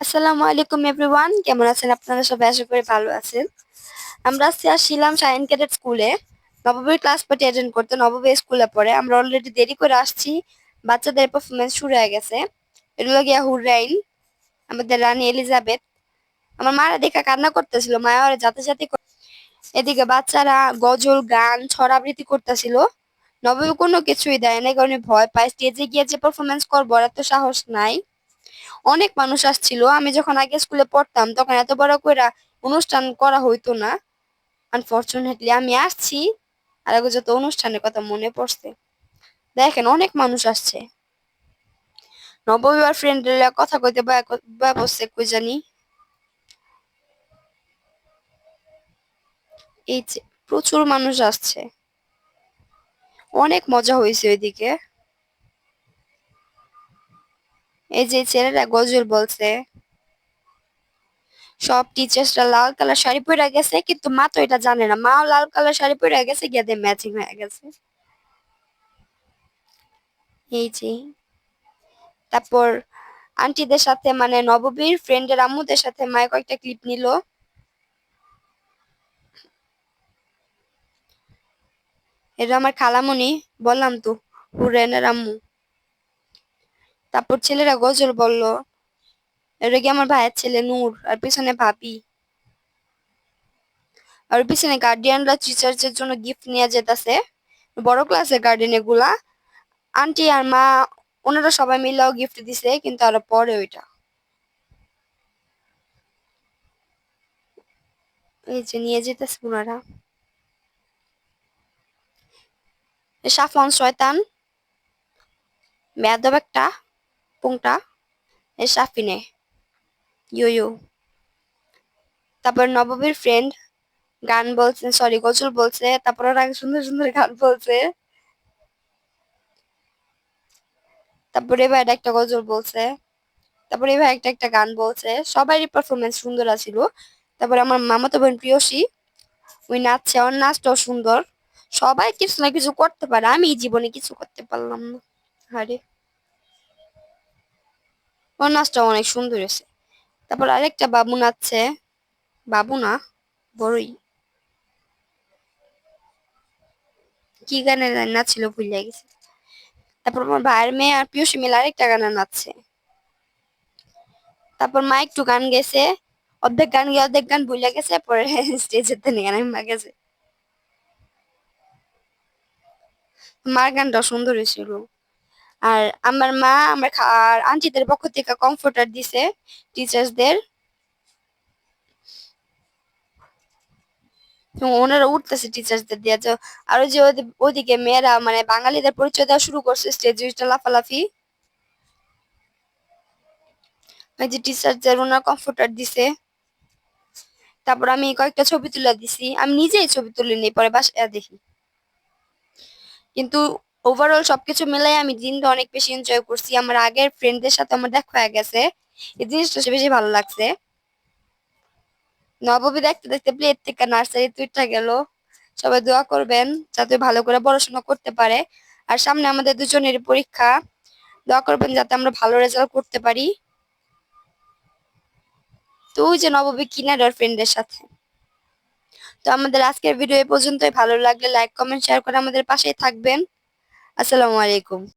আসসালামু আলাইকুম এভরিওয়ান, কেমন আছেন আপনারা সবাই? আশা করি ভালো আছেন। আমরা আজকে আসছিলাম শাইন ক্যাডেট স্কুলে নববীর ক্লাস পার্টি অ্যাটেন্ড করতে নববী স্কুলে পড়ে। আমরা অলরেডি দেরি করে আসছি। বাচ্চাদের পারফরমেন্স শুরু হয়ে গেছে। এগুলো গিয়া হুরাইন আমাদের রানী এলিজাবেথ। আমার মারা দেখা কান্না করতেছিল মায়া ওরা যাতে এদিকে বাচ্চারা গজল, গান, ছড়া আবৃত্তি করতেছিল। নববী কোনো কিছুই দেয় না কারণে ভয় পায় স্টেজে গিয়ে যে পারফরমেন্স করব আর এত সাহস নাই। অনেক মানুষ আসছিল। আমি যখন আগে স্কুলে পড়তাম, তখন এত বড় করে অনুষ্ঠান করা হইতো না। আনফরচুনেটলি আমি আসছি আর আগে যত অনুষ্ঠানের কথা মনে পড়ছে। দেখেন, অনেক মানুষ আসছে। নববিবার ফ্রেন্ডরা কথা কইতে বা বসছে কই জানি। এই যে প্রচুর মানুষ আসছে। অনেক মজা হয়েছে ওইদিকে। এই যে ছেলেরা গজল বলছে, সব টিচার্সরা লাল কালার শাড়ি পরে গেছে, কিন্তু মা তো এটা জানে না। মাও লাল কালার শাড়ি পরে গেছে, গিয়ে ম্যাচিং হয়ে গেছে। এই যে। তারপর আন্টিদের সাথে মানে নববীর ফ্রেন্ডের আম্মুদের সাথে মায়ের কয়েকটা ক্লিপ নিল। এটা আমার খালামণি বললাম তো, হুরেনের আম্মু। তারপর ছেলেরা গজল বলল। এটা কি আমার ভাইয়ের ছেলে নূর? আর পিছনে ভাবি। আর পিছনে গার্ডিয়ানরা টিচার্সের জন্য গিফট নিয়ে যেতেছে। বড় ক্লাসের গার্ডিয়ান এগুলা। আন্টি আর মা, ওনারা সবাই মিলেও গিফট দিছে, কিন্তু আরও পরে ওইটা। এই যে নিয়ে যেতেছে ওনারা। সাফন শয়তান। মেয়াদব একটা। পুংটা এ সাফিনে ইউ তারপর নববীর ফ্রেন্ড গান বলছে সরি গজল বলছে, তারপর ওরা সুন্দর সুন্দর গান বলছে। তারপরে এবার একটা গজল বলছে। তারপরে এবার একটা একটা গান বলছে। সবারই পারফরমেন্স সুন্দর আছিল। তারপরে আমার মামাতো বোন প্রিয়সী, ওই নাচছে, ওর নাচটাও সুন্দর। সবাই কিছু না কিছু করতে পারে, আমি জীবনে কিছু করতে পারলাম না। আরে। ওর নাচটা অনেক সুন্দর হয়েছে। তারপর আরেকটা বাবু নাচছে। বাবু না, বড়ই। কি গানে নাচছিল ভুলে গেছে। তারপর আমার ভাইয়ের মেয়ে আর পিয়সী মিলে আরেকটা গানে নাচছে। তারপর মা একটু গান গেছে। অর্ধেক গান গিয়ে অর্ধেক গান ভুলে গেছে, পরে স্টেজের থেকে গান মা গেছে। মার গানটা সুন্দর হয়েছিল। আর আমার মা, আমার আর আন্টিদের পক্ষ থেকে কমফোর্টার দিছে টিচার্সদের ওনারা উঠতেছে টিচার্সদের দিয়ে। যে আর যে ওদিকে মেয়েরা মানে বাঙালিদের পরিচয় দেওয়া শুরু করছে স্টেজ লাফালাফি। ওই যে টিচারদের ওনার কমফোর্টার দিছে। তারপর আমি কয়েকটা ছবি তুলে দিছি। আমি নিজেই ছবি তুলে নিই পরে বাসায় দেখি। কিন্তু ওভারঅল সবকিছু মিলাই আমি দিনটা অনেক বেশি এনজয় করছি। আমার আগের ফ্রেন্ডদের সাথে আমার দেখা হয়ে গেছে। এই জিনিসটা বেশি ভালো লাগছে। নববী দেখতে দেখতে প্লেট থেকে নার্সারি তুইটা গেল। সবাই দোয়া করবেন যাতে ভালো করে পড়াশোনা করতে পারে। আর সামনে আমাদের দুজনের পরীক্ষা। দোয়া করবেন যাতে আমরা ভালো রেজাল্ট করতে পারি। তো যে নববী কিনার ওর ফ্রেন্ডের সাথে। তো আমাদের আজকের ভিডিও এ পর্যন্তই। ভালো লাগলে লাইক কমেন্ট শেয়ার করে আমাদের পাশেই থাকবেন। আসসালামু আলাইকুম